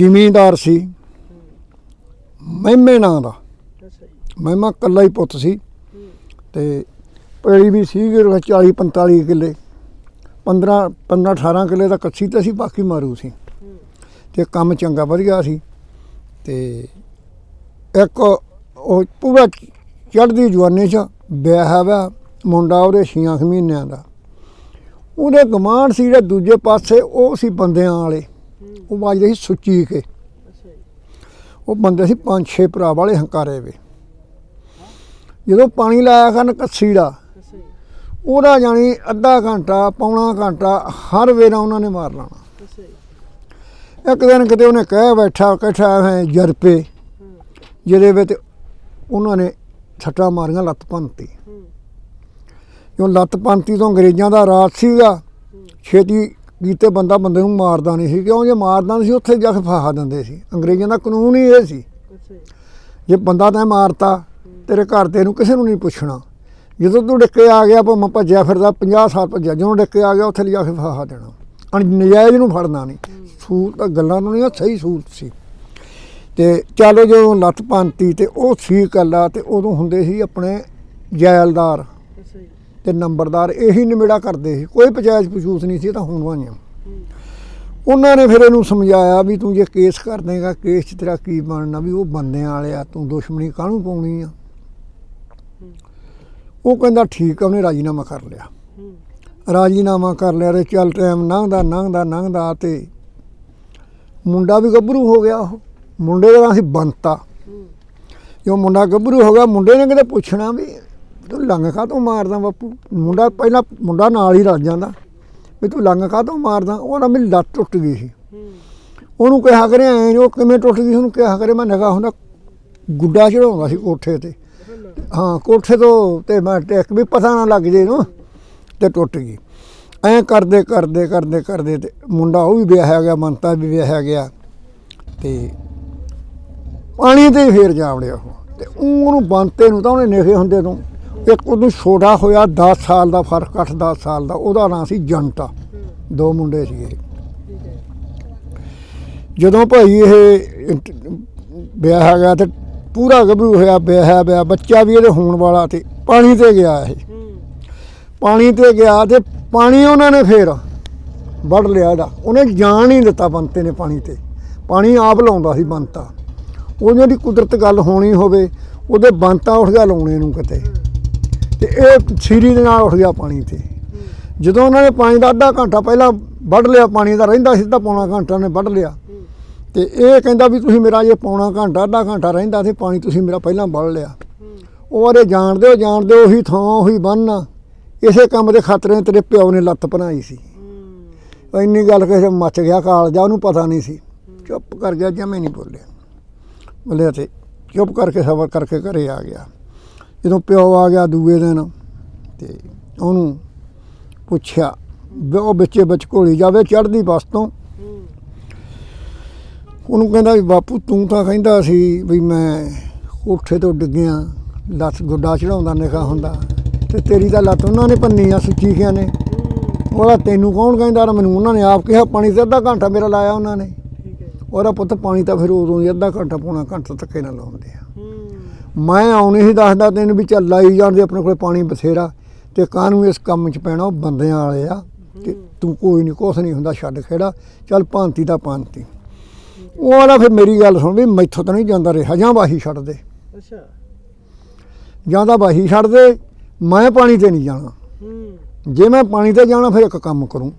ਜ਼ਿਮੀਂਦਾਰ ਸੀ। ਮਹਿਮੇ ਨਾਂ ਦਾ। ਮਹਿਮਾ ਕੱਲਾ ਹੀ ਪੁੱਤ ਸੀ। ਤੇ ਪੈਲੀ ਵੀ ਸੀ 40 45 ਕਿੱਲੇ। 15 15 18 ਕਿੱਲੇ ਦਾ ਕੱਚੀ ਤੇ ਸੀ ਬਾਕੀ ਮਾਰੂ ਸੀ। ਤੇ ਕੰਮ ਚੰਗਾ ਵਧੀਆ ਸੀ। ਤੇ ਇੱਕ ਉਹ ਪੂਰਾ ਚੜ੍ਹਦੀ ਜਵਾਨੀ ਚ ਵਿਆਹ ਵਾ ਮੁੰਡਾ ਉਹਦੇ ਛੀਆਂ ਕੁ ਮਹੀਨਿਆਂ ਦਾ। ਉਹਦੇ ਗਮਾਂਡ ਸੀ ਜਿਹੜੇ ਦੂਜੇ ਪਾਸੇ ਉਹ ਸੀ ਬੰਦਿਆਂ ਵਾਲੇ। ਉਹ ਵੱਜਦੇ ਸੀ ਸੁੱਚੀ ਕੇ। ਜੀ। ਉਹ ਬੰਦੇ ਸੀ ਪੰਜ ਛੇ ਭਰਾ ਵਾਲੇ ਹੰਕਾਰੇ ਵੇ। ਜਦੋਂ ਪਾਣੀ ਲਾਇਆ ਕਰਨ ਕੱਸੀ ਦਾ ਜੀ। ਉਹਦਾ ਜਾਣੀ ਅੱਧਾ ਘੰਟਾ ਪੌਣਾ ਘੰਟਾ ਹਰ ਵੇਰਾ ਉਹਨਾਂ ਨੇ ਮਾਰ ਲਾਣਾ। ਜੀ। ਇੱਕ ਦਿਨ ਕਿਤੇ ਉਹਨੇ ਕਹਿ ਬੈਠਾ ਇਕੱਠਾ ਹੈ ਜਰਪੇ ਜਿਹਦੇ ਵਿੱਚ ਉਹਨਾਂ ਨੇ ਛੱਟਾਂ ਮਾਰੀਆਂ ਲੱਤ ਹੂੰ। ਕਿਉਂ ਲੱਤ ਭੰਨਤੀ ਤੋਂ ਅੰਗਰੇਜ਼ਾਂ ਦਾ ਰਾਜ ਸੀਗਾ। ਛੇਤੀ ਕੀਤੇ ਬੰਦਾ ਬੰਦੇ ਨੂੰ ਮਾਰਦਾ ਨਹੀਂ ਸੀ। ਕਿਉਂ ਜੇ ਮਾਰਦਾ ਨਹੀਂ ਸੀ ਉੱਥੇ ਜਾ ਕੇ ਫਾਹਾ ਦਿੰਦੇ ਸੀ। ਅੰਗਰੇਜ਼ਾਂ ਦਾ ਕਾਨੂੰਨ ਹੀ ਇਹ ਸੀ। ਜੀ। ਬੰਦਾ ਤੈਂ ਮਾਰਤਾ ਤੇਰੇ ਘਰ ਦੇ ਨੂੰ ਕਿਸੇ ਨੂੰ ਨਹੀਂ ਪੁੱਛਣਾ। ਜਦੋਂ ਤੂੰ ਡਿੱਕੇ ਆ ਗਿਆ ਭਾਵੇਂ ਭੱਜਿਆ ਫਿਰਦਾ 50 ਸਾਲ ਭੱਜਿਆ ਜਦੋਂ ਡਿੱਕੇ ਆ ਗਿਆ ਉੱਥੇ ਲਿਜਾ ਕੇ ਫਾਹਾ ਦੇਣਾ। ਅਣ ਨਜਾਇਜ਼ ਨੂੰ ਫੜਨਾ ਨਹੀਂ। ਸੂਰਤ ਤਾਂ ਗੱਲਾਂ ਨੂੰ ਨਹੀਂ ਸਹੀ ਸੂਰਤ ਸੀ। ਤੇ ਚਲੋ ਜਦੋਂ ਲੱਤ ਪੰਤੀ ਤੇ ਉਹ ਸੀ ਕੱਲਾ ਤੇ ਉਦੋਂ ਹੁੰਦੇ ਸੀ ਆਪਣੇ ਜੈਲਦਾਰ। ਤੇ ਨੰਬਰਦਾਰ ਇਹੀ ਨਿਮੇੜਾ ਕਰਦੇ ਸੀ। ਕੋਈ ਪੰਚਾਇਤ ਪਸ਼ੂਸ ਨਹੀਂ ਸੀ ਤਾਂ ਹੁਣ ਵਾਈਆਂ ਉਹਨਾਂ ਨੇ ਫਿਰ ਇਹਨੂੰ ਸਮਝਾਇਆ ਵੀ ਤੂੰ ਜੇ ਕੇਸ ਕਰ ਦੇਗਾ, ਕੇਸ 'ਚ ਤੇਰਾ ਕੀ ਬਣਨਾ ਵੀ ਉਹ ਬੰਦਿਆਂ ਵਾਲੇ ਆ, ਤੂੰ ਦੁਸ਼ਮਣੀ ਕਾਹਨੂੰ ਪਾਉਣੀ ਆ? ਉਹ ਕਹਿੰਦਾ, ਠੀਕ ਆ, ਉਹਨੇ ਰਾਜੀਨਾਮਾ ਕਰ ਲਿਆ। ਰਾਜੀਨਾਮਾ ਕਰ ਲਿਆ ਤੇ ਚੱਲ ਟਾਈਮ ਲੰਘਦਾ ਲੰਘਦਾ ਲੰਘਦਾ ਤੇ ਮੁੰਡਾ ਵੀ ਗੱਭਰੂ ਹੋ ਗਿਆ ਉਹ। ਮੁੰਡੇ ਦਾ ਨਾਂ ਸੀ ਬੰਤਾ। ਜੋ ਮੁੰਡਾ ਗੱਭਰੂ ਹੋ ਗਿਆ, ਮੁੰਡੇ ਨੇ ਕਿਤੇ ਪੁੱਛਣਾ ਵੀ ਤੂੰ ਲੰਗ ਕਾ ਤੋਂ ਮਾਰਦਾ ਬਾਪੂ। ਮੁੰਡਾ ਪਹਿਲਾਂ ਮੁੰਡਾ ਨਾਲ ਹੀ ਰੱਜ ਜਾਂਦਾ। ਵੀ ਤੂੰ ਲੰਗ ਕਾ ਤੋਂ ਮਾਰਦਾ ਉਹਦਾ ਮੇਰੀ ਲੱਤ ਟੁੱਟ ਗਈ ਸੀ। ਉਹਨੂੰ ਕਿਹਾ ਕਰੇ ਐਂ ਉਹ ਕਿਵੇਂ ਟੁੱਟ ਗਈ ਉਹਨੂੰ ਕਿਹਾ ਕਰੇ ਮੈਂ ਨਗਾ ਹੁੰਦਾ ਗੁੱਡਾ ਚੜਾਉਂਦਾ ਸੀ ਕੋਠੇ ਤੇ। ਹਾਂ, ਕੋਠੇ ਤੋਂ ਤੇ ਮੈਂ ਟੈਕ ਵੀ ਪਤਾ ਨਾ ਲੱਗ ਜੇ ਨੂੰ ਤੇ ਟੁੱਟ ਗਈ। ਐਂ ਕਰਦੇ ਕਰਦੇ ਕਰਦੇ ਕਰਦੇ ਤੇ ਮੁੰਡਾ ਉਹ ਵੀ ਵਿਆਹਿਆ ਗਿਆ ਮੰਤਾ ਵੀ ਵਿਆਹਿਆ ਗਿਆ ਤੇ ਪਾਣੀ ਤੇ ਹੀ ਫੇਰ ਜਾਵੜਿਆ ਉਹ। ਤੇ ਉਹਨੂੰ ਬੰਤੇ ਨੂੰ ਤਾਂ ਉਹਨੇ ਨੇਖੇ ਹੁੰਦੇ ਤੋਂ ਇੱਕ ਉਹਨੂੰ ਛੋਟਾ ਹੋਇਆ 10 ਸਾਲ ਦਾ ਫ਼ਰਕ 8-10 ਸਾਲ ਦਾ, ਉਹਦਾ ਨਾਂ ਸੀ ਜੰਟਾ। ਦੋ ਮੁੰਡੇ ਸੀਗੇ। ਠੀਕ ਜਦੋਂ ਭਾਈ ਇਹ ਵਿਆਹ ਗਿਆ ਤੇ ਪੂਰਾ ਗੱਭਰੂ ਹੋਇਆ, ਵਿਆਹ ਵਿਆਹ, ਬੱਚਾ ਵੀ ਇਹਦੇ ਹੋਣ ਵਾਲਾ ਤੇ ਪਾਣੀ ਤੇ ਗਿਆ ਇਹ। ਪਾਣੀ ਤੇ ਗਿਆ ਤੇ ਪਾਣੀ ਉਹਨਾਂ ਨੇ ਫੇਰ ਵੱਢ ਲਿਆ ਇਹਦਾ। ਉਹਨੇ ਜਾਣ ਨਹੀਂ ਦਿੱਤਾ ਬੰਤੇ ਨੇ ਪਾਣੀ ਤੇ। ਪਾਣੀ ਆਪ ਲਾਉਂਦਾ ਸੀ ਬੰਤਾ। ਉਹ ਜਿਹੜੀ ਕੁਦਰਤ ਗੱਲ ਹੋਣੀ ਹੋਵੇ, ਉਹਦੇ ਬੰਤਾ ਉੱਠ ਗਿਆ ਲਾਉਣੇ ਨੂੰ ਕਿਤੇ। ਤੇ ਇਹ ਛੀਰੀ ਦੇ ਨਾਲ ਉੱਠ ਗਿਆ ਪਾਣੀ ਤੇ। ਜਦੋਂ ਉਹਨਾਂ ਨੇ ਪਾਣੀ ਦਾ ਅੱਧਾ ਘੰਟਾ ਪਹਿਲਾਂ ਵੱਢ ਲਿਆ ਪਾਣੀ ਦਾ ਰਹਿੰਦਾ ਸੀ ਤਾਂ ਪੌਣਾ ਘੰਟਾ ਨੇ ਵੱਢ ਲਿਆ। ਹੂੰ ਤੇ ਇਹ ਕਹਿੰਦਾ ਵੀ ਤੁਸੀਂ ਮੇਰਾ ਜੇ ਪੌਣਾ ਘੰਟਾ ਅੱਧਾ ਘੰਟਾ ਰਹਿੰਦਾ ਸੀ ਪਾਣੀ ਤੁਸੀਂ ਮੇਰਾ ਪਹਿਲਾਂ ਵੱਢ ਲਿਆ। ਉਹ ਅਰੇ ਜਾਣਦੇ ਹੋ ਜਾਣਦੇ ਹੋ, ਉਹੀ ਥਾਂ ਉਹੀ ਬੰਨ ਇਸੇ ਕੰਮ ਦੇ ਖਾਤਰ ਨੇ ਤੇਰੇ ਪਿਓ ਨੇ ਲੱਤ ਬਣਾਈ ਸੀ। ਇੰਨੀ ਗੱਲ ਕਿਸੇ ਮੱਚ ਗਿਆ ਕਾਲਜਾ ਉਹਨੂੰ ਪਤਾ ਨਹੀਂ ਸੀ। ਚੁੱਪ ਕਰ ਗਿਆ ਜਮੇ ਨਹੀਂ ਬੋਲਿਆ। ਬੋਲਿਆ ਤੇ ਚੁੱਪ ਕਰਕੇ ਸਬਰ ਕਰਕੇ ਘਰੇ ਆ ਗਿਆ। ਜਦੋਂ ਪਿਓ ਆ ਗਿਆ ਦੂਏ ਦਿਨ ਤੇ ਉਹਨੂੰ ਪੁੱਛਿਆ ਉਹ ਬੱਚੇ ਵਿੱਚ ਘੋਲੀ ਜਾਵੇ ਚੜ੍ਹਦੀ ਬਸ ਤੋਂ। ਉਹਨੂੰ ਕਹਿੰਦਾ ਵੀ ਬਾਪੂ ਤੂੰ ਤਾਂ ਕਹਿੰਦਾ ਸੀ ਵੀ ਮੈਂ ਕੋਠੇ ਤੋਂ ਡਿੱਗਿਆ ਲੱਤ ਗੁੱਡਾ ਚੜਾਉਂਦਾ ਨਿਕਾ ਹੁੰਦਾ। ਤੇ ਤੇਰੀ ਤਾਂ ਲੱਤ ਉਹਨਾਂ ਨੇ ਪੰਨੀ ਆ ਸੁੱਚੀਖਿਆਂ ਨੇ? ਉਹਦਾ ਤੈਨੂੰ ਕੌਣ ਕਹਿੰਦਾ? ਰ ਮੈਨੂੰ ਉਹਨਾਂ ਨੇ ਆਪ ਕਿਹਾ ਪਾਣੀ ਤੇ ਅੱਧਾ ਘੰਟਾ ਮੇਰਾ ਲਾਇਆ ਉਹਨਾਂ ਨੇ। ਉਹਦਾ ਪੁੱਤ ਪਾਣੀ ਤਾਂ ਫਿਰ ਉਦੋਂ ਹੀ ਅੱਧਾ ਘੰਟਾ ਪੌਣਾ ਘੰਟਾ ਧੱਕੇ ਨਾਲ ਲਾਉਂਦੇ ਆ। ਮੈਂ ਆਉਣੀ ਹੀ ਦੱਸਦਾ ਤੈਨੂੰ ਵੀ ਚੱਲ ਲਾਈ ਜਾਂਦੇ ਆਪਣੇ ਕੋਲ ਪਾਣੀ ਬਥੇਰਾ ਤੇ ਕਾਹਨੂੰ ਇਸ ਕੰਮ 'ਚ ਪੈਣਾ ਉਹ ਬੰਦਿਆਂ ਵਾਲੇ ਆ। ਤੇ ਤੂੰ ਕੋਈ ਨਹੀਂ ਕੁਛ ਨਹੀਂ ਹੁੰਦਾ ਛੱਡ ਖੇੜਾ। ਚੱਲ ਭਾਂਤੀ ਦਾ ਭਾਂਤੀ। ਉਹ ਵਾਲਾ ਫਿਰ ਮੇਰੀ ਗੱਲ ਸੁਣ ਵੀ ਮੈਥੋਂ ਤਾਂ ਨਹੀਂ ਜਾਂਦਾ ਰਿਹਾ ਜਾਂ ਵਾਹੀ ਛੱਡ ਦੇ। ਅੱਛਾ। ਜਾਂ ਤਾਂ ਵਾਹੀ ਛੱਡ ਦੇ ਮੈਂ ਪਾਣੀ ਤੇ ਨਹੀਂ ਜਾਣਾ। ਜੇ ਮੈਂ ਪਾਣੀ ਤੇ ਜਾਣਾ ਫਿਰ ਇੱਕ ਕੰਮ ਕਰੂੰ।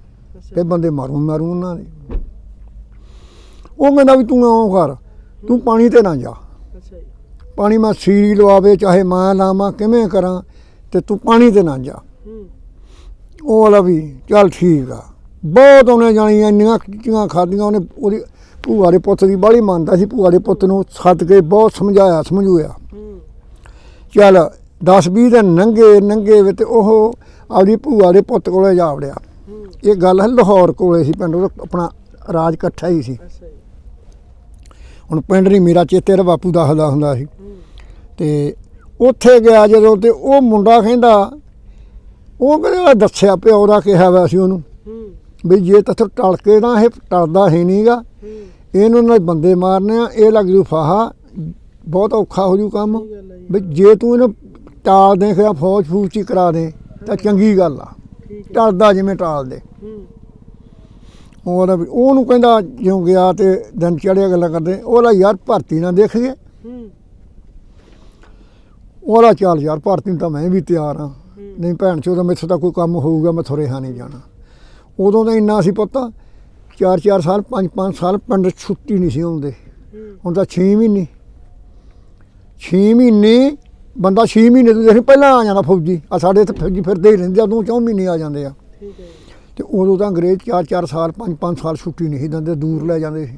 ਤੇ ਬੰਦੇ ਮਾਰੂ ਮਾਰੂ ਉਹਨਾਂ ਦੇ। ਉਹ ਕਹਿੰਦਾ ਵੀ ਤੂੰ ਇਉਂ ਕਰ ਤੂੰ ਪਾਣੀ ਤੇ ਨਾ ਜਾ। ਅੱਛਾ ਜੀ। ਪਾਣੀ ਮੈਂ ਸੀਰੀ ਲਵਾਵੇ, ਚਾਹੇ ਮੈਂ ਲਾਵਾਂ, ਕਿਵੇਂ ਕਰਾਂ, ਤੇ ਤੂੰ ਪਾਣੀ ਤੇ ਨਾ ਜਾ। ਉਹ ਵਾਲਾ ਵੀ ਚੱਲ ਠੀਕ ਆ। ਬਹੁਤ ਉਹਨੇ ਜਾਣੀ ਇੰਨੀਆਂ ਖਿੱਚੀਆਂ ਖਾਦੀਆਂ ਉਹਨੇ ਉਹਦੀ ਭੂਆ ਦੇ ਪੁੱਤ ਦੀ ਬਾਹਲੀ ਮੰਨਦਾ ਸੀ, ਭੂਆ ਦੇ ਪੁੱਤ ਨੂੰ ਸੱਦ ਕੇ ਬਹੁਤ ਸਮਝਾਇਆ, ਸਮਝੂਇਆ। ਚੱਲ 10 20 ਦਿਨ ਨੰਗੇ ਨੰਗੇ ਵਿੱਚ ਉਹ ਆਪਦੀ ਭੂਆ ਦੇ ਪੁੱਤ ਕੋਲੇ ਜਾ ਵੜਿਆ। ਇਹ ਗੱਲ ਲਾਹੌਰ ਕੋਲੇ ਸੀ, ਪਿੰਡ ਉਹਦਾ ਆਪਣਾ ਰਾਜ ਇਕੱਠਾ ਹੀ ਸੀ। ਹੁਣ ਪਿੰਡ ਨਹੀਂ ਮੇਰਾ ਚੇਤੇ ਰ ਬਾਪੂ ਦੱਸਦਾ ਹੁੰਦਾ ਸੀ। ਤੇ ਉੱਥੇ ਗਿਆ ਜਦੋਂ ਤੇ ਉਹ ਮੁੰਡਾ ਕਹਿੰਦਾ ਉਹ ਕਹਿੰਦਾ ਦੱਸਿਆ ਪਿਓ ਦਾ ਕਿਹਾ ਵਾ ਸੀ ਉਹਨੂੰ ਵੀ ਜੇ ਤੱਥੋਂ ਟਲ ਕੇ ਨਾ ਇਹ ਟਲਦਾ ਹੈ ਨਹੀਂਗਾ ਇਹਨਾਂ ਨਾਲ ਬੰਦੇ ਮਾਰਨੇ ਆ ਇਹ ਲੱਗ ਜੂ ਫਾਹਾ। ਬਹੁਤ ਔਖਾ ਹੋ ਜੂ ਕੰਮ। ਵੀ ਜੇ ਤੂੰ ਇਹਨੂੰ ਟਾਲ ਦੇ ਖਿਆ ਫੌਜ ਫੂਜ ਚ ਕਰਾ ਦੇ ਤਾਂ ਚੰਗੀ ਗੱਲ ਆ। ਟਲਦਾ ਜਿਵੇਂ ਟਾਲ ਦੇ ਉਹਦਾ ਵੀ ਉਹਨੂੰ ਕਹਿੰਦਾ ਜਿਉਂ ਗਿਆ ਤੇ ਦਿਨ ਚੜਿਆ ਗੱਲਾਂ ਕਰਦੇ ਉਹਦਾ ਯਾਰ ਭਰਤੀ ਨਾ ਦੇਖ ਗਏ ਹੂੰ। ਉਹਦਾ ਚੱਲ ਯਾਰ ਭਰਤੀ ਨੂੰ ਤਾਂ ਮੈਂ ਵੀ ਤਿਆਰ ਹਾਂ। ਨਹੀਂ ਭੈਣ ਚੋਦ ਮੈਥੋਂ ਤਾਂ ਕੋਈ ਕੰਮ ਹੋਊਗਾ ਮੈਂ ਥੋੜੇ ਹਾਂ ਨਹੀਂ ਜਾਣਾ। ਉਦੋਂ ਤਾਂ ਇੰਨਾ ਸੀ ਪਤਾ ਚਾਰ ਚਾਰ ਸਾਲ ਪੰਜ ਪੰਜ ਸਾਲ ਪਿੰਡ ਛੁੱਟੀ ਨਹੀਂ ਸੀ ਆਉਂਦੇ ਹੂੰ। ਹੁਣ ਤਾਂ 6 ਮਹੀਨੇ। 6 ਮਹੀਨੇ ਬੰਦਾ 6 ਮਹੀਨੇ ਤੋਂ ਦੇਖ ਪਹਿਲਾਂ ਆ ਜਾਂਦਾ ਫੌਜੀ। ਆ ਸਾਡੇ ਇੱਥੇ ਫੌਜੀ ਫਿਰਦੇ ਹੀ ਰਹਿੰਦੇ ਆ ਉਦੋਂ 4 ਮਹੀਨੇ ਆ ਜਾਂਦੇ ਆ। ਠੀਕ ਹੈ ਜੀ। ਤੇ ਉਦੋਂ ਤਾਂ ਅੰਗਰੇਜ਼ 4-4 ਸਾਲ 5-5 ਸਾਲ ਛੁੱਟੀ ਨਹੀਂ ਦਿੰਦੇ ਦੂਰ ਲੈ ਜਾਂਦੇ ਸੀ।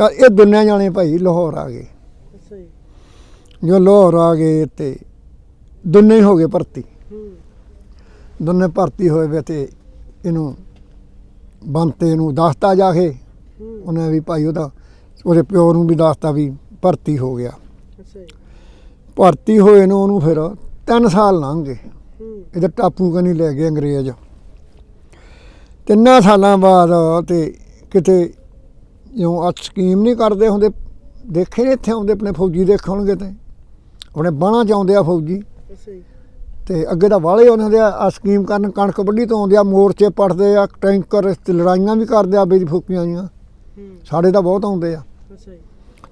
ਯਾਰ ਇਹ ਦੁਨੀਆ ਜਾਣੇ ਭਾਈ ਲਾਹੌਰ ਆ ਗਏ। ਜੀ। ਲਾਹੌਰ ਆ ਗਏ ਤੇ ਦੁਨੀਆ ਹੀ ਹੋ ਗਏ ਭਰਤੀ। ਹੂੰ। ਦੁਨੀਆ ਭਰਤੀ ਹੋਏ ਵੇ ਤੇ ਇਹਨੂੰ ਬੰਤੇ ਨੂੰ ਦੱਸਤਾ ਜਾ ਕੇ ਉਹਨੇ ਵੀ ਭਾਈ ਉਹਦਾ ਉਹਦੇ ਪਿਓ ਨੂੰ ਵੀ ਦੱਸਤਾ ਵੀ ਭਰਤੀ ਹੋ ਗਿਆ। ਭਰਤੀ ਹੋਏ ਨੂੰ ਉਹਨੂੰ ਫਿਰ 3 ਸਾਲ ਲੰਘ ਗਏ। ਇਹਦਾ ਟਾਪੂ ਕਨੀ ਲੈ ਗਏ ਅੰਗਰੇਜ਼। ਤਿੰਨਾਂ ਸਾਲਾਂ ਬਾਅਦ ਤੇ ਕਿਤੇ ਜਿਉਂ ਆ ਸਕੀਮ ਨਹੀਂ ਕਰਦੇ ਹੁੰਦੇ ਦੇਖੇ ਨੀ ਇੱਥੇ ਆਉਂਦੇ ਆਪਣੇ ਫੌਜੀ ਦੇਖਣਗੇ ਤੇ। ਆਪਣੇ ਬਾਣਾ ਚ ਆਉਂਦੇ ਆ ਫੌਜੀ। ਤੇ ਅੱਗੇ ਤਾਂ ਵਾਲੇ ਉਹਨਾਂ ਦੇ ਆ ਸਕੀਮ ਕਰਨ ਕਣਕ ਵੱਢੀ ਤੋਂ ਆਉਂਦੇ ਆ ਮੋਰਚੇ ਪੜਦੇ ਆ ਟੈਂਕਰ ਤੇ ਲੜਾਈਆਂ ਵੀ ਕਰਦੇ ਆ ਬੇਜ ਫੁੱਕੀਆਂ ਹੂੰ। ਸਾਡੇ ਤਾਂ ਬਹੁਤ ਆਉਂਦੇ ਆ।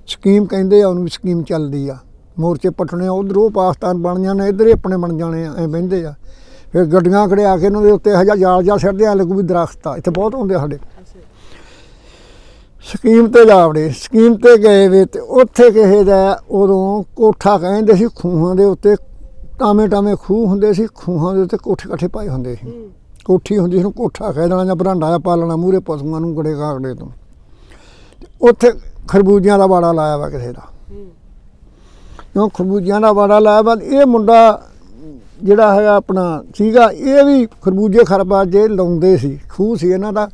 ਸਕੀਮ ਕਹਿੰਦੇ ਆ ਉਹਨੂੰ ਸਕੀਮ ਚੱਲਦੀ ਆ। ਮੋਰਚੇ ਪਟਣੇ ਉਧਰ ਪਾਕਿਸਤਾਨ ਬਣ ਜਾਣੇ ਇੱਧਰ ਹੀ ਆਪਣੇ ਬਣ ਜਾਣੇ ਐ ਬਹਿੰਦੇ ਆ। ਫਿਰ ਗੱਡੀਆਂ ਖੜਿਆ ਕੇ ਇਹਨਾਂ ਦੇ ਉੱਤੇ ਹਜਾ ਜਾਲ ਜਾ ਛੱਡਦੇ ਆ ਲੱਗੂ ਵੀ ਦਰਖਤ ਆ। ਇੱਥੇ ਬਹੁਤ ਆ ਸਾਡੇ। ਸਕੀਮ ਤੇ ਜਾਵੜੇ ਸਕੀਮ ਤੇ ਗਏ ਵੇ ਤੇ ਉੱਥੇ ਕਿਸੇ ਦਾ ਉਦੋਂ ਕੋਠਾ ਕਹਿੰਦੇ ਸੀ ਖੂਹਾਂ ਦੇ ਉੱਤੇ ਟਾਵੇਂ ਟਾਵੇਂ ਖੂਹ ਹੁੰਦੇ ਸੀ ਖੂਹਾਂ ਦੇ ਉੱਤੇ ਕੋਠੇ ਇਕੱਠੇ ਪਾਏ ਹੁੰਦੇ ਸੀ। ਕੋਠੀ ਹੁੰਦੀ ਸੀ ਉਹਨੂੰ ਕੋਠਾ ਕਹਿ ਦੇਣਾ ਜਾਂ ਬਰਾਂਡਾ ਜਾਂ ਪਾਲਣਾ ਮੂਰੇ ਪਸ਼ੂਆਂ ਨੂੰ ਗੜੇ ਕਾਗੜੇ ਤੋਂ। ਉੱਥੇ ਖਰਬੂਜਿਆਂ ਦਾ ਬਾੜਾ ਲਾਇਆ ਵਾ ਕਿਸੇ ਦਾ। ਕਿਉਂ? ਖਰਬੂਜਿਆਂ ਦਾ ਬਾੜਾ ਲਾਇਆ ਵਾ ਇਹ ਮੁੰਡਾ ਜਿਹੜਾ ਹੈਗਾ ਆਪਣਾ ਸੀਗਾ, ਇਹ ਵੀ ਖਰਬੂਜੇ ਖਰਬਾ ਜੇ ਲਾਉਂਦੇ ਸੀ, ਖੂਹ ਸੀ ਇਹਨਾਂ ਦਾ,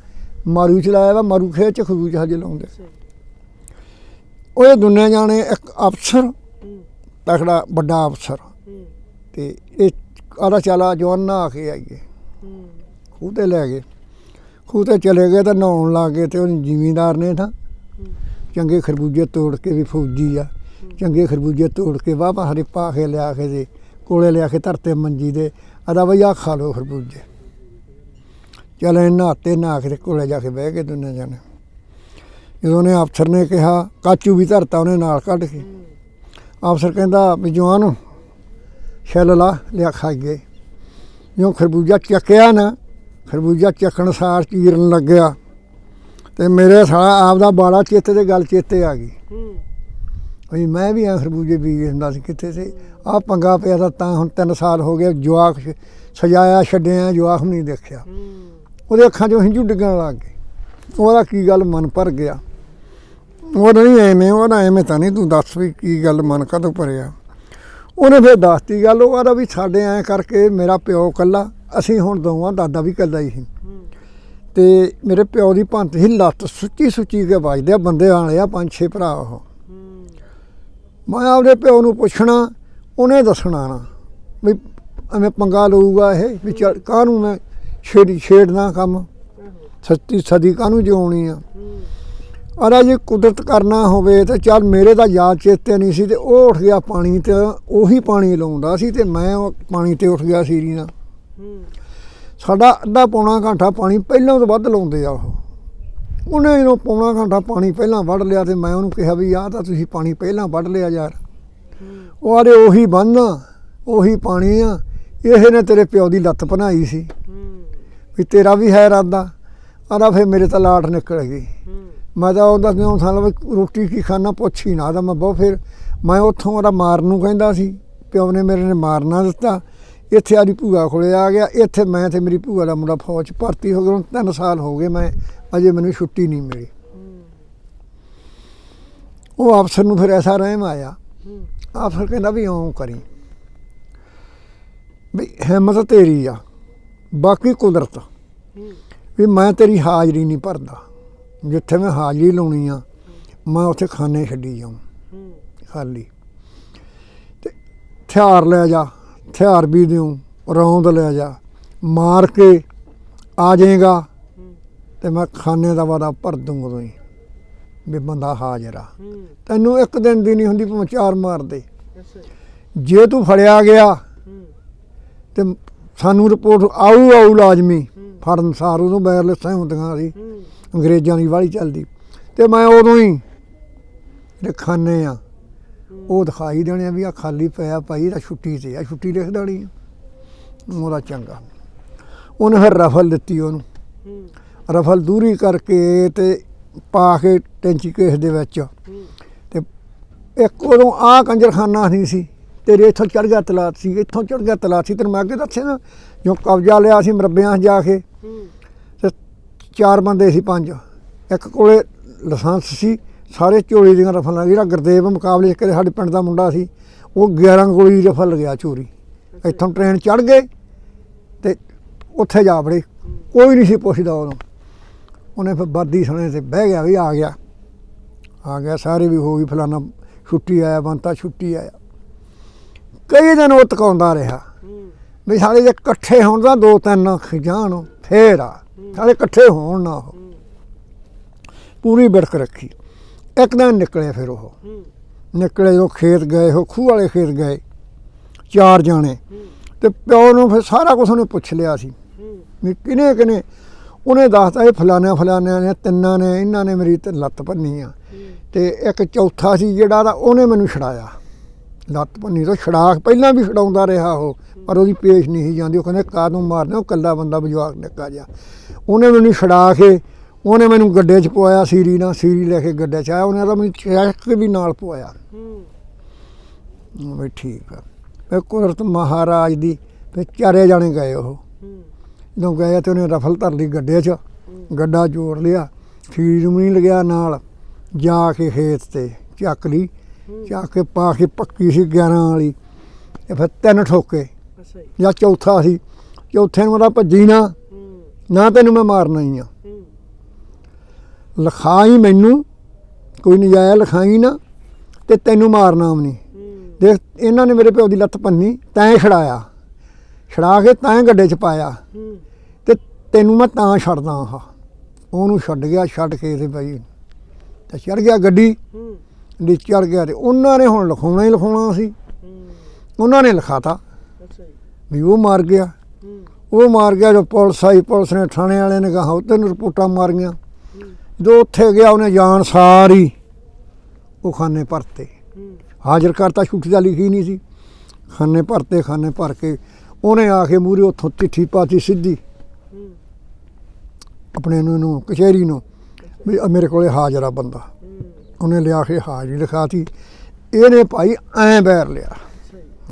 ਮਾਰੂ ਚਲਾਇਆ ਵਾ, ਮਾਰੂ ਖੇਤ ਚ ਖਰਬੂਜੇ ਹਜੇ ਲਾਉਂਦੇ। ਉਹ ਇਹ ਦੁਨੀਆ ਜਾਣੇ ਇੱਕ ਅਫਸਰ ਹੂੰ ਤਕੜਾ ਵੱਡਾ ਅਫਸਰ। ਹੂੰ ਤੇ ਇਹ ਆਦਾ ਚਲਾ ਜਵਾਨਾ ਆ ਕੇ ਆਈਏ। ਖੂਹ ਤੇ ਲੈ ਗਏ। ਖੂਹ ਤੇ ਚਲੇ ਗਏ ਤਾਂ ਨਹਾਉਣ ਲੱਗ ਗਏ ਤੇ ਉਹ ਜ਼ਿਮੀਂਦਾਰ ਨੇ ਤਾਂ ਚੰਗੇ ਖਰਬੂਜੇ ਤੋੜ ਕੇ ਵੀ ਫੌਜੀ ਆ। ਚੰਗੇ ਖਰਬੂਜੇ ਤੋੜ ਕੇ ਵਾਹ ਵਾਹ ਹਰੇ ਪਾ ਕੇ ਲਿਆ ਕੇ ਦੇ। ਕੋਲੇ ਲਿਆ ਕੇ ਧਰਤੇ ਮੰਜੀ ਦੇ ਆਦਾ ਬਈ ਆਹ ਖਾ ਲਓ ਖਰਬੂਜੇ ਚਲੇ ਨਹਾਤੇ ਨਹਾ ਕੇ ਕੋਲੇ ਜਾ ਕੇ ਬਹਿ ਗਏ ਦੋਨੇ ਜਣੇ। ਜਦੋਂ ਨੇ ਅਫਸਰ ਨੇ ਕਿਹਾ ਕਾਚੂ ਵੀ ਧਰਤਾ ਉਹਨੇ ਨਾਲ ਕੱਢ ਕੇ। ਅਫਸਰ ਕਹਿੰਦਾ ਵੀ ਜਵਾਨ ਛੱਲ ਲਾ ਲਿਆ ਖਾਈਏ ਜੋ ਖਰਬੂਜਾ ਚੱਕਿਆ ਨਾ ਖਰਬੂਜਾ ਚੱਕਣ ਸਾਰ ਚੀਰਨ ਲੱਗਿਆ। ਤੇ ਮੇਰੇ ਸਾਲਾ ਆਪ ਦਾ ਬਾੜਾ ਚੇਤੇ ਤੇ ਗੱਲ ਚੇਤੇ ਆ ਗਈ। ਹੂੰ। ਵੀ ਮੈਂ ਵੀ ਆ ਖਰਬੂਜੇ ਬੀਜ ਹੁੰਦਾ ਸੀ ਕਿੱਥੇ ਸੀ ਆ ਪੰਗਾ ਪਿਆ ਤਾਂ ਤਾਂ ਹੁਣ 3 ਸਾਲ ਹੋ ਗਏ ਜਵਾਕ ਸਜਾਇਆ ਛੱਡਿਆ ਜਵਾਕ ਨਹੀਂ ਦੇਖਿਆ। ਹੂੰ। ਉਹਦੇ ਅੱਖਾਂ 'ਚੋਂ ਹਿੰਜੂ ਡਿੱਗਣ ਲੱਗ ਗਏ। ਉਹਦਾ ਕੀ ਗੱਲ ਮਨ ਭਰ ਗਿਆ? ਉਹ ਨਹੀਂ ਐਵੇਂ ਉਹ ਨਾ ਐਵੇਂ ਤਾਂ ਨਹੀਂ ਤੂੰ ਦੱਸ ਵੀ ਕੀ ਗੱਲ ਮਨ ਕਦੋਂ ਭਰਿਆ? ਉਹਨੇ ਫਿਰ ਦੱਸਤੀ ਗੱਲ ਉਹ ਆਦਾ ਵੀ ਸਾਡੇ ਐਂ ਕਰਕੇ ਮੇਰਾ ਪਿਓ ਕੱਲਾ ਅਸੀਂ ਹੁਣ ਦੋਵਾਂ ਦਾਦਾ ਵੀ ਕੱਲਾ ਹੀ ਸੀ। ਹੂੰ। ਤੇ ਮੇਰੇ ਪਿਓ ਦੀ ਭੰਤ ਸੀ ਲੱਤ ਸੁੱਚੀ ਸੁੱਚੀ ਕੇ ਵੱਜਦੇ ਆ ਬੰਦੇ ਆਲੇ ਆ ਪੰਜ ਛੇ ਭਰਾ ਉਹ। ਹੂੰ। ਮੈਂ ਆਪਦੇ ਪਿਓ ਨੂੰ ਪੁੱਛਣਾ ਉਹਨੇ ਦੱਸਣਾ ਨਾ ਵੀ ਐਵੇਂ ਪੰਗਾ ਲਊਗਾ ਇਹ ਵੀ ਚੱਲ ਕਾਹਨੂੰ ਮੈਂ ਛੇੜੀ ਛੇੜਨਾ ਕੰਮ? ਆਹੋ ਸੱਤੀ ਸਦੀ ਕਾਹਨੂੰ ਜਿਉਣੀ ਆ? ਅਰਾ ਜੇ ਕੁਦਰਤ ਕਰਨਾ ਹੋਵੇ ਤਾਂ ਚੱਲ ਮੇਰੇ ਤਾਂ ਯਾਦ ਚੇਤੇ ਨਹੀਂ ਸੀ ਤੇ ਉਹ ਉੱਠ ਗਿਆ ਪਾਣੀ ਤੇ, ਉਹੀ ਪਾਣੀ ਲਾਉਂਦਾ ਸੀ ਤੇ ਮੈਂ ਉਹ ਪਾਣੀ ਤੇ ਉੱਠ ਗਿਆ ਸੀਰੀ ਨਾਲ। ਸਾਡਾ ਅੱਧਾ ਪੌਣਾ ਘੰਟਾ ਪਾਣੀ ਪਹਿਲਾਂ ਤੋਂ ਵੱਧ ਲਾਉਂਦੇ ਆ ਉਹ। ਉਹਨੇ ਜਦੋਂ ਪੌਣਾ ਘੰਟਾ ਪਾਣੀ ਪਹਿਲਾਂ ਵੱਢ ਲਿਆ ਤੇ ਮੈਂ ਉਹਨੂੰ ਕਿਹਾ ਵੀ ਆਹ ਤਾਂ ਤੁਸੀਂ ਪਾਣੀ ਪਹਿਲਾਂ ਵੱਢ ਲਿਆ ਯਾਰ। ਉਹ ਆਦੇ ਉਹੀ ਬੰਨ ਉਹੀ ਪਾਣੀ ਆ ਇਹ ਨੇ ਤੇਰੇ ਪਿਓ ਦੀ ਲੱਤ ਬਣਾਈ ਸੀ। ਵੀ ਤੇਰਾ ਵੀ ਹੈ ਇਰਾਦਾ। ਆਦਾ ਫਿਰ ਮੇਰੇ ਤਾਂ ਲਾਟ ਨਿਕਲ ਗਈ। ਮੈਂ ਤਾਂ ਉਹਦਾ ਕਿਉਂ ਸਾਲ ਰੋਟੀ ਕੀ ਖਾਣਾ ਪੁੱਛ ਹੀ ਨਾ ਤਾਂ ਮੈਂ ਬਹੁਤ ਫਿਰ ਮੈਂ ਉੱਥੋਂ ਉਹਦਾ ਮਾਰਨ ਨੂੰ ਕਹਿੰਦਾ ਸੀ ਪਿਓ ਨੇ ਮੇਰੇ ਨੇ ਮਾਰਨਾ ਦਿੱਤਾ। ਇੱਥੇ ਆਦੀ ਭੂਆ ਕੋਲੇ ਆ ਗਿਆ ਇੱਥੇ ਮੈਂ ਤੇ ਮੇਰੀ ਭੂਆ ਦਾ ਮੁੰਡਾ ਫੌਜ 'ਚ ਭਰਤੀ ਹੋ ਗਿਆ ਤਿੰਨ ਸਾਲ ਹੋ ਗਏ ਮੈਂ ਅਜੇ ਮੈਨੂੰ ਛੁੱਟੀ ਨਹੀਂ ਮਿਲੀ। ਉਹ ਅਫਸਰ ਨੂੰ ਫਿਰ ਐਸਾ ਰਹਿਮ ਆਇਆ। ਹੂੰ ਅਫਸਰ ਕਹਿੰਦਾ ਵੀ ਇਉਂ ਕਰੀ। ਵੀ ਹਿੰਮਤ ਤੇਰੀ ਆ, ਬਾਕੀ ਕੁਦਰਤ। ਵੀ ਮੈਂ ਤੇਰੀ ਹਾਜ਼ਰੀ ਨਹੀਂ ਭਰਦਾ। ਜਿੱਥੇ ਮੈਂ ਹਾਜ਼ਰੀ ਲਾਉਣੀ ਆ, ਮੈਂ ਉੱਥੇ ਖਾਨੇ ਛੱਡੀ ਜਾਉਂ ਖਾਲੀ। ਤੇ ਹਥਿਆਰ ਲੈ ਜਾ ਹਥਿਆਰ ਵੀ ਦਿਉ ਰੌਂਦ ਲੈ ਜਾ, ਮਾਰ ਕੇ ਆ ਜਾਏਗਾ ਹੂੰ ਤੇ ਮੈਂ ਖਾਨੇ ਦਾ ਵਾਦਾ ਭਰ ਦੂੰਗਾ ਉਦੋਂ ਹੀ। ਵੀ ਬੰਦਾ ਹਾਜ਼ਰ ਆ। ਤੈਨੂੰ ਇੱਕ ਦਿਨ ਦੀ ਨਹੀਂ ਹੁੰਦੀ ਭਾਵੇਂ ਚਾਰ ਮਾਰ ਦੇ ਅੱਛਾ ਜੀ। ਤੂੰ ਫੜਿਆ ਗਿਆ ਤੇ ਸਾਨੂੰ ਰਿਪੋਰਟ ਆਊ ਆਊ ਲਾਜ਼ਮੀ। ਫੜਨ ਸਾਰ ਉਦੋਂ ਵਾਇਰਲੈਸਾਂ ਹੁੰਦੀਆਂ ਸੀ। ਅੰਗਰੇਜ਼ਾਂ ਦੀ ਵਾਲੀ ਚੱਲਦੀ। ਤੇ ਮੈਂ ਉਦੋਂ ਹੀ ਖਾਨੇ ਆ। ਉਹ ਦਿਖਾਈ ਦੇਣੇ ਆ ਵੀ ਆ ਖਾਲੀ ਪਿਆ ਭਾਈ ਇਹਦਾ ਛੁੱਟੀ ਤੇ ਆ। ਛੁੱਟੀ ਲਿਖ ਦੇਣੀ ਉਹਦਾ ਚੰਗਾ। ਉਹਨੇ ਫਿਰ ਰਫਲ ਦਿੱਤੀ ਉਹਨੂੰ। ਰਫਲ ਦੂਰੀ ਕਰਕੇ ਤੇ ਪਾ ਕੇ ਟੈਂਚੀ ਕੇਸ ਦੇ ਵਿੱਚ। ਹੂੰ ਤੇ ਇੱਕ ਉਦੋਂ ਆ ਕੰਜਰਖਾਨਾ ਨਹੀਂ ਸੀ, ਤੇਰੇ ਇੱਥੋਂ ਚੜ ਗਿਆ ਤਲਾਤ ਸੀ, ਇੱਥੋਂ ਚੜ ਗਿਆ ਤਲਾਤ ਸੀ, ਤੈਨੂੰ ਮੈਂ ਅੱਗੇ ਦੱਸਿਆ ਨਾ ਜੋ ਕਬਜ਼ਾ ਲਿਆ ਸੀ ਮਰਬਿਆਂ 'ਚ ਜਾ ਕੇ। ਹੂੰ ਤੇ ਚਾਰ ਬੰਦੇ ਸੀ ਪੰਜ, ਇੱਕ ਕੋਲੇ ਲਾਇਸੈਂਸ ਸੀ, ਸਾਰੇ ਚੋਰੀ ਦੀਆਂ ਰਫਲਾਂ, ਜਿਹੜਾ ਗੁਰਦੇਵ ਮੁਕਾਬਲੇ 'ਚ ਕਦੇ ਸਾਡੇ ਪਿੰਡ ਦਾ ਮੁੰਡਾ ਸੀ, ਉਹ 11 ਗੋਲੀ ਰਫਲ ਗਿਆ ਚੋਰੀ ਇੱਥੋਂ ਟ੍ਰੇਨ ਚੜ ਗਏ ਤੇ ਉੱਥੇ ਜਾ ਵੜੇ, ਕੋਈ ਨਹੀਂ ਸੀ ਪੁੱਛਦਾ ਉਹਨੂੰ ਉਹਨੇ ਫਿਰ ਵਰਦੀ ਸਣੇ ਤੇ ਬਹਿ ਗਿਆ ਵੀ ਆ ਗਿਆ। ਆ ਗਿਆ ਸਾਰੇ ਵੀ ਹੋ ਗਈ ਫਲਾਣਾ ਛੁੱਟੀ ਆਇਆ ਬੰਤਾ ਛੁੱਟੀ ਆਇਆ। ਕਈ ਦਿਨ ਉਹ ਤਕਾਉਂਦਾ ਰਿਹਾ। ਵੀ ਸਾਡੇ ਜੇ ਇਕੱਠੇ ਹੋਣ ਦਾ ਦੋ ਤਿੰਨ ਖਜਾਨ ਫੇਰ ਆ। ਸਾਡੇ ਇਕੱਠੇ ਹੋਣ ਨਾ ਉਹ। ਹੂੰ। ਪੂਰੀ ਬਿੜਕ ਰੱਖੀ। ਇੱਕ ਦਿਨ ਨਿਕਲੇ ਫਿਰ ਉਹ। ਨਿਕਲੇ ਉਹ ਖੇਤ ਗਏ ਉਹ ਖੂਹ ਵਾਲੇ ਖੇਤ ਗਏ ਚਾਰ ਜਾਣੇ। ਤੇ ਪਿਓ ਨੂੰ ਫਿਰ ਸਾਰਾ ਕੁਝ ਉਹਨੇ ਪੁੱਛ ਲਿਆ ਸੀ। ਵੀ ਕਿਨੇ ਕਿਨੇ ਉਹਨੇ ਦੱਸਤਾ ਇਹ ਫਲਾਣਿਆਂ ਫਲਾਣਿਆਂ ਨੇ ਤਿੰਨਾਂ ਨੇ ਇਹਨਾਂ ਨੇ ਮੇਰੀ ਤੇ ਲੱਤ ਭੰਨੀ ਆ। ਤੇ ਇੱਕ ਚੌਥਾ ਸੀ ਜਿਹੜਾ ਦਾ ਉਹਨੇ ਮੈਨੂੰ ਛਡਾਇਆ। ਲੱਤ ਭੰਨੀ ਤੋਂ ਛੜਾ ਪਹਿਲਾਂ ਵੀ ਛਡਾਉਂਦਾ ਰਿਹਾ ਉਹ ਪਰ ਉਹਦੀ ਪੇਸ਼ ਨਹੀਂ ਜਾਂਦੀ। ਉਹ ਕਹਿੰਦੇ ਕਾਹਨੂੰ ਮਾਰਨਾ ਉਹ ਕੱਲਾ ਬੰਦਾ ਬਜਵਾਕ ਨਿੱਕਾ ਜਿਹਾ। ਉਹਨੇ ਮੈਨੂੰ ਛਡਾ ਕੇ ਉਹਨੇ ਮੈਨੂੰ ਗੱਡੇ 'ਚ ਪਵਾਇਆ ਸੀਰੀ ਨਾਲ ਸੀਰੀ ਲੈ ਕੇ ਗੱਡੇ 'ਚ ਆਇਆ। ਉਹਨੇ ਤਾਂ ਮੈਨੂੰ ਚੈੱਕ ਵੀ ਨਾਲ ਪਵਾਇਆ। ਹੂੰ। ਮੈਂ ਵੀ ਠੀਕ ਆ। ਫਿਰ ਕੁਦਰਤ ਮਹਾਰਾਜ ਦੀ ਫਿਰ ਚਾਰੇ ਜਾਣੇ ਗਏ ਉਹ। ਹੂੰ। ਜਦੋਂ ਗਏ ਤੇ ਉਹਨੇ ਰਫਲ ਧਰ ਲਈ ਗੱਡੇ 'ਚ ਗੱਡਾ ਜੋੜ ਲਿਆ ਸੀਰੀ ਨੂੰ ਨਹੀਂ ਲਗਿਆ ਨਾਲ ਜਾ ਕੇ ਖੇਤ ਤੇ ਚੱਕ ਲਈ ਚੱਕ ਕੇ ਪਾ ਕੇ ਪੱਕੀ ਸੀ 11 ਵਾਲੀ ਤੇ ਫਿਰ ਤਿੰਨ ਠੋਕੇ ਅੱਛਾ ਜੀ। ਚੌਥਾ ਸੀ ਚੌਥੇ ਨੂੰ ਉਹਦਾ ਭੱਜੀ ਨਾ ਨਾ ਤੈਨੂੰ ਮੈਂ ਮਾਰਨਾ ਹੀ ਆ। ਲਿਖਾਈ ਮੈਨੂੰ ਕੋਈ ਨਜਾਇਆ ਲਿਖਾਈ ਨਾ ਤੇ ਤੈਨੂੰ ਮਾਰਨਾ ਵੀ ਨਹੀਂ। ਦੇਖ ਇਹਨਾਂ ਨੇ ਮੇਰੇ ਪਿਓ ਦੀ ਲੱਤ ਪੰਨੀ ਤੈਂ ਛੜਾਇਆ ਛੜਾ ਕੇ ਤੈਂ ਗੱਡੇ 'ਚ ਪਾਇਆ। ਹੂੰ। ਤੇ ਤੈਨੂੰ ਮੈਂ ਤਾਂ ਛੱਡਦਾ ਹਾਂ। ਉਹਨੂੰ ਛੱਡ ਗਿਆ ਛੱਡ ਕੇ ਤੇ ਭਾਈ ਤੇ ਚੜ ਗਿਆ ਗੱਡੀ। ਹੂੰ। ਦੀ ਚੜ ਗਿਆ ਤੇ ਉਹਨਾਂ ਨੇ ਹੁਣ ਲਿਖਾਉਣਾ ਹੀ ਲਿਖਾਉਣਾ ਸੀ। ਹੂੰ। ਉਹਨਾਂ ਨੇ ਲਿਖਾਤਾ। ਜੀ। ਵੀ ਉਹ ਮਾਰ ਗਿਆ। ਹੂੰ। ਉਹ ਮਾਰ ਗਿਆ ਜੋ ਪੁਲਿਸ ਆਈ ਪੁਲਿਸ ਨੇ ਥਾਣੇ ਵਾਲਿਆਂ ਨੇ ਕਹਾ ਉੱਤੇ ਨੂੰ ਰਿਪੋਰਟਾਂ ਮਾਰੀਆਂ। ਹੂੰ। ਜਦੋਂ ਉੱਥੇ ਗਿਆ ਉਹਨੇ ਜਾਣ ਸਾਰੀ ਉਹ ਖਾਨੇ ਭਰਤੇ। ਹੂੰ। ਹਾਜ਼ਰ ਕਰਤਾ ਛੁੱਟੀ ਦਾ ਲਿਖੀ ਨਹੀਂ ਸੀ। ਖਾਨੇ ਭਰਤੇ ਖਾਨੇ ਭਰ ਕੇ ਉਹਨੇ ਆ ਕੇ ਮੂਰੇ ਉੱਥੋਂ ਚਿੱਠੀ ਪਾਤੀ ਸਿੱਧੀ। ਆਪਣੇ ਨੂੰ ਨੂੰ ਕਚਹਿਰੀ ਨੂੰ ਵੀ ਆਹ ਮੇਰੇ ਕੋਲੇ ਹਾਜ਼ਰ ਆ ਬੰਦਾ ਉਹਨੇ ਲਿਆ ਕੇ ਹਾਜ਼ਰੀ ਲਿਖਾਤੀ। ਇਹਨੇ ਭਾਈ ਐਂ ਬੈਰ ਲਿਆ।